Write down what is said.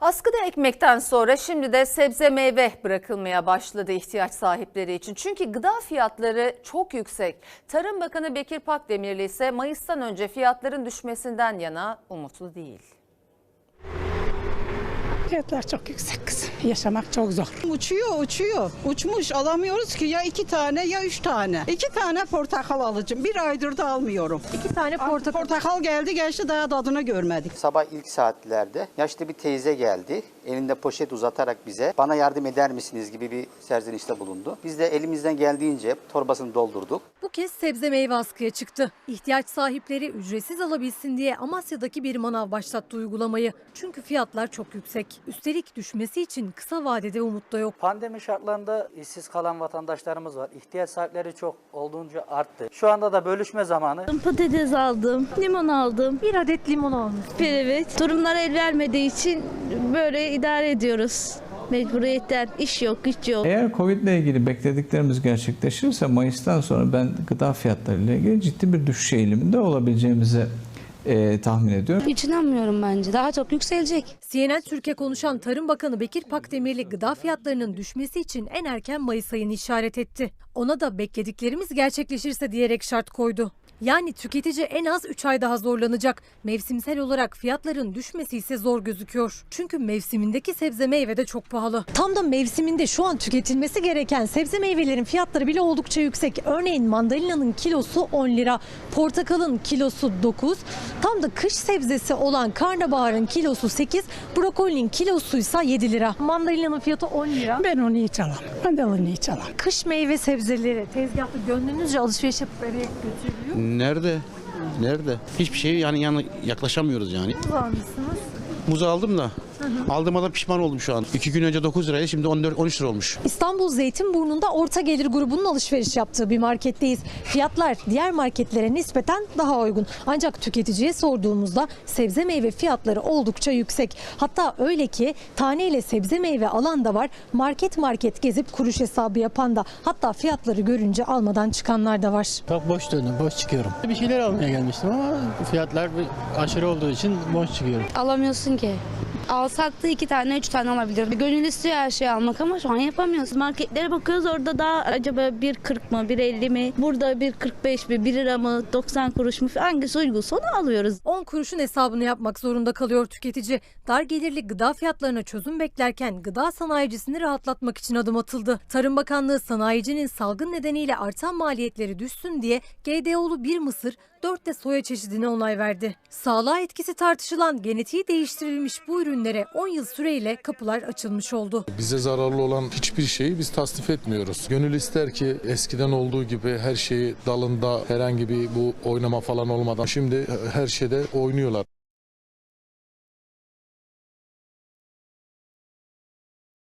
Askıda ekmekten sonra şimdi de sebze meyve bırakılmaya başladı ihtiyaç sahipleri için. Çünkü gıda fiyatları çok yüksek. Tarım Bakanı Bekir Pakdemirli ise Mayıs'tan önce fiyatların düşmesinden yana umutlu değil. Fiyatlar çok yüksek kızım. Yaşamak çok zor. Uçuyor uçuyor. Uçmuş alamıyoruz ki ya iki tane ya üç tane. İki tane portakal alacağım. Bir aydır da almıyorum. İki tane Portakal, portakal geldi geçti daha tadını görmedik. Sabah ilk saatlerde yaşlı bir teyze geldi. Elinde poşet uzatarak bize bana yardım eder misiniz gibi bir serzenişte bulundu. Biz de elimizden geldiğince torbasını doldurduk. Bu kez sebze meyve askıya çıktı. İhtiyaç sahipleri ücretsiz alabilsin diye Amasya'daki bir manav başlattı uygulamayı. Çünkü fiyatlar çok yüksek. Üstelik düşmesi için kısa vadede umut da yok. Pandemi şartlarında işsiz kalan vatandaşlarımız var. İhtiyaç sahipleri çok olduğunca arttı. Şu anda da bölüşme zamanı. Patates aldım, limon aldım. Bir adet limon almış. Evet. Durumlar el vermediği için böyle idare ediyoruz. Mecburiyetten iş yok, güç yok. Eğer Covid ile ilgili beklediklerimiz gerçekleşirse Mayıs'tan sonra ben gıda fiyatları ile ilgili ciddi bir düşüş eğiliminde olabileceğimizi e, tahmin ediyorum. Hiç inanmıyorum bence. Daha çok yükselecek. CNN Türkiye konuşan Tarım Bakanı Bekir Pakdemirli gıda fiyatlarının düşmesi için en erken Mayıs ayını işaret etti. Ona da beklediklerimiz gerçekleşirse diyerek şart koydu. Yani tüketici en az 3 ay daha zorlanacak. Mevsimsel olarak fiyatların düşmesi ise zor gözüküyor. Çünkü mevsimindeki sebze meyve de çok pahalı. Tam da mevsiminde şu an tüketilmesi gereken sebze meyvelerin fiyatları bile oldukça yüksek. Örneğin mandalinanın kilosu 10 lira, portakalın kilosu 9, tam da kış sebzesi olan karnabaharın kilosu 8, brokolinin kilosu ise 7 lira. Mandalinanın fiyatı 10 lira. Ben onu hiç alamam. Ben de onu hiç alamam. Kış meyve sebzeleri tezgahta gönlünüzce alışveriş yapıp eve götürülüyor. Nerede? Nerede? Hiçbir şey yani yanına yaklaşamıyoruz yani. Muz almışsınız. Muz aldım da. Aldığıma da pişman oldum şu an. İki gün önce 9 liraydı şimdi 14 13 lira olmuş. İstanbul Zeytinburnu'nda orta gelir grubunun alışveriş yaptığı bir marketteyiz. Fiyatlar diğer marketlere nispeten daha uygun. Ancak tüketiciye sorduğumuzda sebze meyve fiyatları oldukça yüksek. Hatta öyle ki taneyle sebze meyve alan da var. Market market gezip kuruş hesabı yapan da. Hatta fiyatları görünce almadan çıkanlar da var. Çok boş döndüm, boş çıkıyorum. Bir şeyler almaya gelmiştim ama fiyatlar bir aşırı olduğu için boş çıkıyorum. Alamıyorsun ki. Alsak da iki tane, üç tane alabilir. Gönül istiyor her şeyi almak ama şu an yapamıyoruz. Marketlere bakıyoruz orada da acaba 1.40 mı, 1.50 mi? Burada 1.45 mi, 1 lira mı, 90 kuruş mu? Hangisi uygunsa onu alıyoruz. 10 kuruşun hesabını yapmak zorunda kalıyor tüketici. Dar gelirli gıda fiyatlarına çözüm beklerken gıda sanayicisini rahatlatmak için adım atıldı. Tarım Bakanlığı sanayicinin salgın nedeniyle artan maliyetleri düşsün diye GDO'lu bir mısır, 4 de soya çeşidine onay verdi. Sağlığa etkisi tartışılan genetiği değiştirilmiş bu ürünlere 10 yıl süreyle kapılar açılmış oldu. Bize zararlı olan hiçbir şeyi biz tasnif etmiyoruz. Gönül ister ki eskiden olduğu gibi her şeyi dalında herhangi bir bu oynama falan olmadan şimdi her şeyde oynuyorlar.